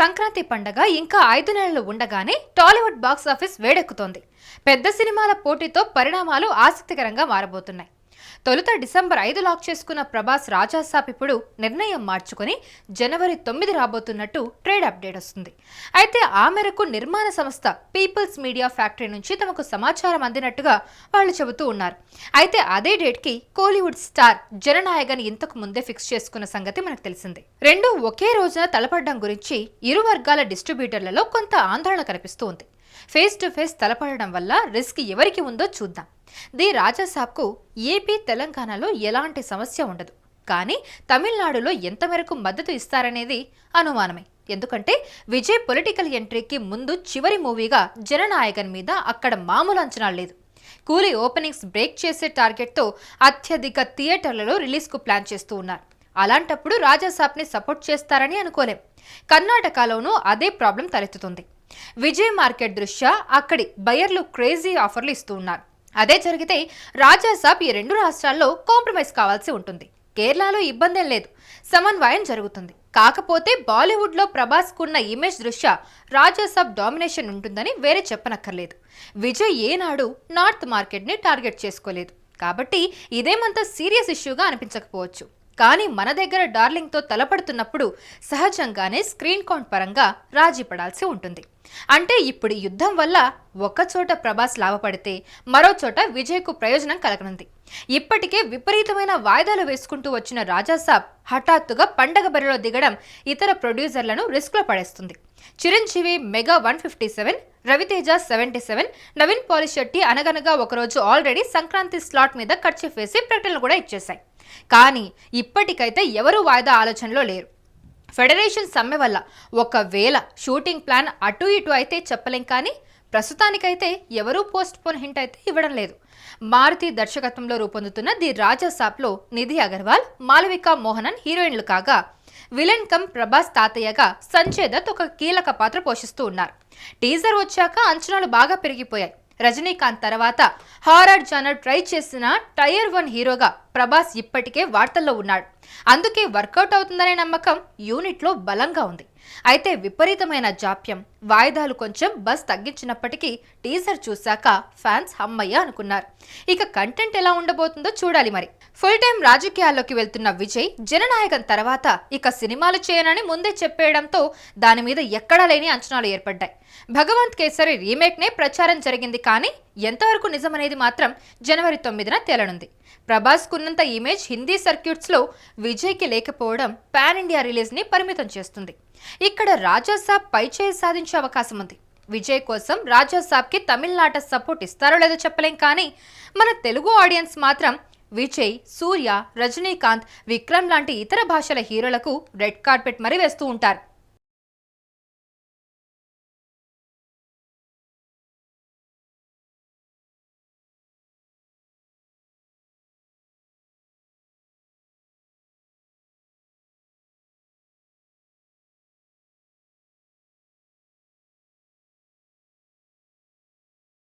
సంక్రాంతి పండగ ఇంకా ఐదు నెలలు ఉండగానే టాలీవుడ్ బాక్స్ ఆఫీస్ వేడెక్కుతోంది. పెద్ద సినిమాల పోటీతో పరిణామాలు ఆసక్తికరంగా మారబోతున్నాయి. తొలుత డిసెంబర్ ఐదు లాక్ చేసుకున్న ప్రభాస్ రాజాసాబ్ ఇప్పుడు నిర్ణయం మార్చుకొని జనవరి తొమ్మిది రాబోతున్నట్టు ట్రేడ్ అప్డేట్ వస్తుంది. అయితే ఆ మేరకు నిర్మాణ సంస్థ పీపుల్స్ మీడియా ఫ్యాక్టరీ నుంచి తమకు సమాచారం అందినట్టుగా వాళ్ళు చెబుతూ ఉన్నారు. అయితే అదే డేట్కి కోలీవుడ్ స్టార్ జననాయకని ఇంతకు ముందే ఫిక్స్ చేసుకున్న సంగతి మనకు తెలిసింది. రెండు ఒకే రోజున తలపడడం గురించి ఇరు వర్గాల డిస్ట్రిబ్యూటర్లలో కొంత ఆందోళన కనిపిస్తూ ఉంది. ఫేస్ టు ఫేస్ తలపడడం వల్ల రిస్క్ ఎవరికి ఉందో చూద్దాం. ది రాజాసాబ్కు ఏపీ తెలంగాణలో ఎలాంటి సమస్య ఉండదు. కానీ తమిళనాడులో ఎంత మేరకు మద్దతు ఇస్తారనేది అనుమానమే. ఎందుకంటే విజయ్ పొలిటికల్ ఎంట్రీకి ముందు చివరి మూవీగా జననాయకన్ మీద అక్కడ మామూలు అంచనా లేదు. కూలీ ఓపెనింగ్స్ బ్రేక్ చేసే టార్గెట్తో అత్యధిక థియేటర్లలో రిలీజ్కు ప్లాన్ చేస్తూ ఉన్నారు. అలాంటప్పుడు రాజాసాబ్ని సపోర్ట్ చేస్తారని అనుకోలేం. కర్ణాటకలోనూ అదే ప్రాబ్లం తలెత్తుతుంది. విజయ్ మార్కెట్ దృష్ట్యా అక్కడి బయర్లు క్రేజీ ఆఫర్లు ఇస్తూ ఉన్నారు. అదే జరిగితే రాజాసాబ్ ఈ రెండు రాష్ట్రాల్లో కాంప్రమైజ్ కావాల్సి ఉంటుంది. కేరళలో ఇబ్బందేం లేదు. సమన్వయం జరుగుతుంది. కాకపోతే బాలీవుడ్లో ప్రభాస్కున్న ఇమేజ్ దృష్ట్యా రాజాసాబ్ డామినేషన్ ఉంటుందని వేరే చెప్పనక్కర్లేదు. విజయ్ ఏనాడు నార్త్ మార్కెట్ని టార్గెట్ చేసుకోలేదు. కాబట్టి ఇదేమంత సీరియస్ ఇష్యూగా అనిపించకపోవచ్చు. కానీ మన దగ్గర డార్లింగ్తో తలపడుతున్నప్పుడు సహజంగానే స్క్రీన్ కౌంట్ పరంగా రాజీ పడాల్సి ఉంటుంది. అంటే ఇప్పుడు యుద్ధం వల్ల ఒకచోట ప్రభాస్ లాభపడితే మరో చోట విజయ్కు ప్రయోజనం కలగనుంది. ఇప్పటికే విపరీతమైన వాయిదాలు వేసుకుంటూ వచ్చిన రాజాసాబ్ హఠాత్తుగా పండగ బరిలో దిగడం ఇతర ప్రొడ్యూసర్లను రిస్క్లో పడేస్తుంది. Chiranjeevi mega one fifty seven Ravi Teja seventy seven Naveen Polishetty Anaganaga Okaroju already Sankranti slot మీద ఖర్చు వేసి ప్రకటనలు కూడా ఇచ్చేశాయి. కానీ ఇప్పటికైతే ఎవరూ వాయిదా ఆలోచనలో లేరు. ఫెడరేషన్ సమ్మె వల్ల ఒకవేళ షూటింగ్ ప్లాన్ అటు ఇటు అయితే చెప్పలేం కానీ ప్రస్తుతానికైతే ఎవరూ పోస్ట్ పోన్ హింట్ అయితే ఇవ్వడం లేదు. మారుతి దర్శకత్వంలో రూపొందుతున్న ది రాజా సాప్లో నిధి అగర్వాల్ మాలవిక మోహనన్ హీరోయిన్లు కాగా విలన్ కమ్ ప్రభాస్ తాతయ్యగా సంజయ్ దత్ ఒక కీలక పాత్ర పోషిస్తూ ఉన్నారు. టీజర్ వచ్చాక అంచనాలు బాగా పెరిగిపోయాయి. రజనీకాంత్ తర్వాత హారర్ జానర్ ట్రై చేసిన టైర్ వన్ హీరోగా ప్రభాస్ ఇప్పటికే వార్తల్లో ఉన్నాడు. అందుకే వర్కౌట్ అవుతుందనే నమ్మకం యూనిట్లో బలంగా ఉంది. అయితే విపరీతమైన జాప్యం వాయిదాలు కొంచెం బస్ తగ్గించినప్పటికీ టీజర్ చూశాక ఫ్యాన్స్ హమ్మయ్య అనుకున్నారు. ఇక కంటెంట్ ఎలా ఉండబోతుందో చూడాలి మరి. ఫుల్ టైం రాజకీయాల్లోకి వెళ్తున్న విజయ్ జననాయకం తర్వాత ఇక సినిమాలు చేయనని ముందే చెప్పేయడంతో దాని మీద ఎక్కడా లేని అంచనాలు ఏర్పడ్డాయి. భగవంత్ కేసరి రీమేక్ నే ప్రచారం జరిగింది కానీ ఎంతవరకు నిజమనేది మాత్రం జనవరి తొమ్మిదిన తేలనుంది. ప్రభాస్ కున్నంత ఇమేజ్ హిందీ సర్క్యూట్స్లో విజయ్కి లేకపోవడం పాన్ ఇండియా రిలీజ్ని పరిమితం చేస్తుంది. ఇక్కడ రాజాసాబ్ పైచేయి సాధించే అవకాశం ఉంది. విజయ్ కోసం రాజాసాబ్కి తమిళనాట సపోర్ట్ ఇస్తారో లేదో చెప్పలేం కానీ మన తెలుగు ఆడియన్స్ మాత్రం విజయ్ సూర్య రజనీకాంత్ విక్రమ్ లాంటి ఇతర భాషల హీరోలకు రెడ్ కార్పెట్ మరీ వేస్తూ ఉంటారు.